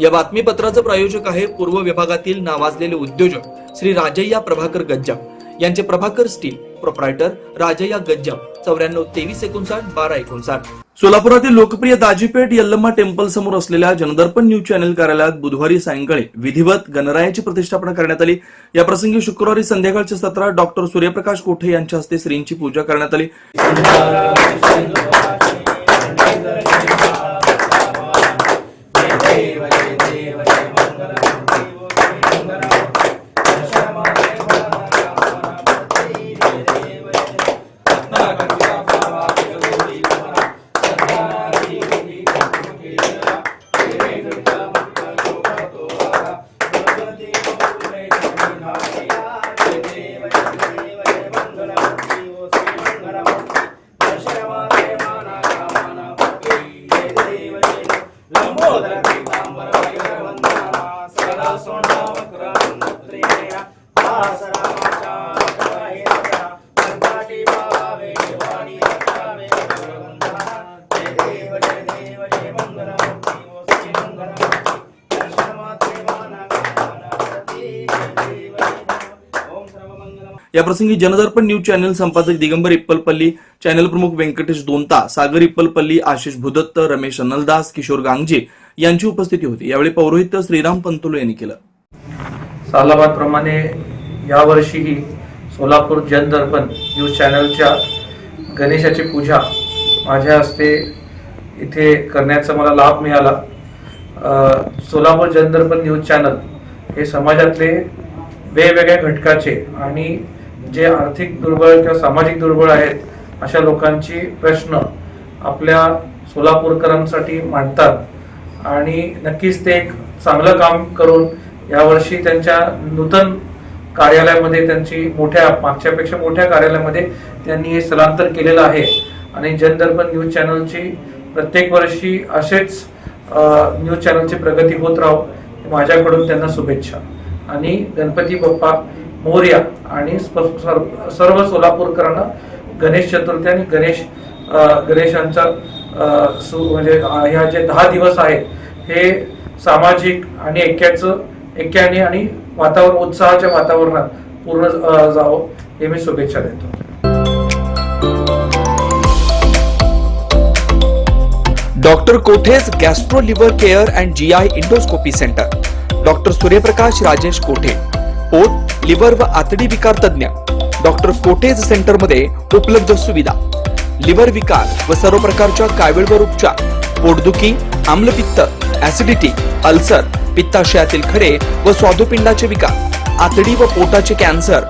या बातमीपत्राचं प्रायोजक आहे पूर्व विभागातील नावाजलेले उद्योजक श्री राजय्या प्रभाकर गज्जाम. यांचे प्रभाकर स्टील प्रोप्रायटर राजय्या गज्जाम. चौऱ्याण्णव तेवीस एकोणसाठ बारा एकोणसाठ. सोलापुरातील लोकप्रिय दाजीपेठ यल्लम्मा टेम्पल समोर असलेल्या जनदर्पण न्यूज चॅनल कार्यालयात बुधवारी सायंकाळी विधिवत गणरायाची प्रतिष्ठापना करण्यात आली. या प्रसंगी शुक्रवारी संध्याकाळच्या सत्रात डॉक्टर सूर्यप्रकाश कोठे यांच्या हस्ते श्रींची पूजा करण्यात आली. దేవ దేవ దేవ మంగళం శ్రీ మంగళం దర్శనమాత్రేవానా याप्रसंगी जनदर्पण न्यूज चॅनल संपादक दिगंबर इप्पलपल्ली चॅनल प्रमुख व्यंकटेश दोनता सागर इप्पलपल्ली आशिष भूदत्त रमेश अनलदास किशोर गांगजे यांची उपस्थिती होती. यावेळी पौरोहित्य श्रीराम पंतोलो यांनी केलं. सालाबादप्रमाणे यावर्षीही सोलापूर जनदर्पण न्यूज चॅनलच्या गणेशाची पूजा माझ्या हस्ते इथे करण्याचा मला लाभ मिळाला. सोलापूर जनदर्पण न्यूज चॅनल हे समाजातले वेगवेगळ्या घटकाचे आणि जे आर्थिक दुर्बळ किंवा सामाजिक दुर्बळ आहेत अशा लोकांची प्रश्न आपल्या सोलापूरकरांसाठी मांडतात. आणि नक्कीच ते एक चांगलं काम करून यावर्षी त्यांच्या नूतन कार्यालयामध्ये त्यांची मोठ्या मागच्यापेक्षा मोठ्या कार्यालयामध्ये त्यांनी हे स्थलांतर केलेलं आहे. आणि जनदर्पण न्यूज चॅनलची प्रत्येक वर्षी असेच न्यूज चॅनलची प्रगती होत राहो माझ्याकडून त्यांना शुभेच्छा. आणि गणपती बाप्पा मोर्या आणि सर्व सोलापूरकरांना गणेश चतुर्थी आणि गणेश गणेशांचा म्हणजे ह्या जे दहा दिवस आहेत हे सामाजिक आणि ऐक्याचं ऐक्याने आणि वातावरण उत्साहाच्या वातावरणात पूर्ण जावं हे मी शुभेच्छा देतो. Doctor कोठेज gastro liver care and G I endoscopy centre. Doctor Suryaprakash Rajesh Kothe? पोट लिव्हर व आतडी विकार तज्ञ डॉक्टर कोटेज सेंटरमध्ये उपलब्ध सुविधा. लिव्हर विकार व सर्व प्रकारच्या कावीळवर उपचार पोटदुखी आम्लपित्त ऍसिडिटी अल्सर पित्ताशयातील खडे व स्वादुपिंडाचे विकार आतडी व पोटाचे कॅन्सर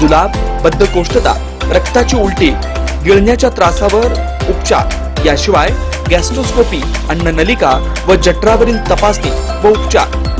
जुलाब बद्धकोष्ठता रक्ताची उलटी गिळण्याच्या त्रासावर उपचार याशिवाय गॅस्ट्रोस्कोपी अन्ननलिका व जठरावरील तपासणी व उपचार.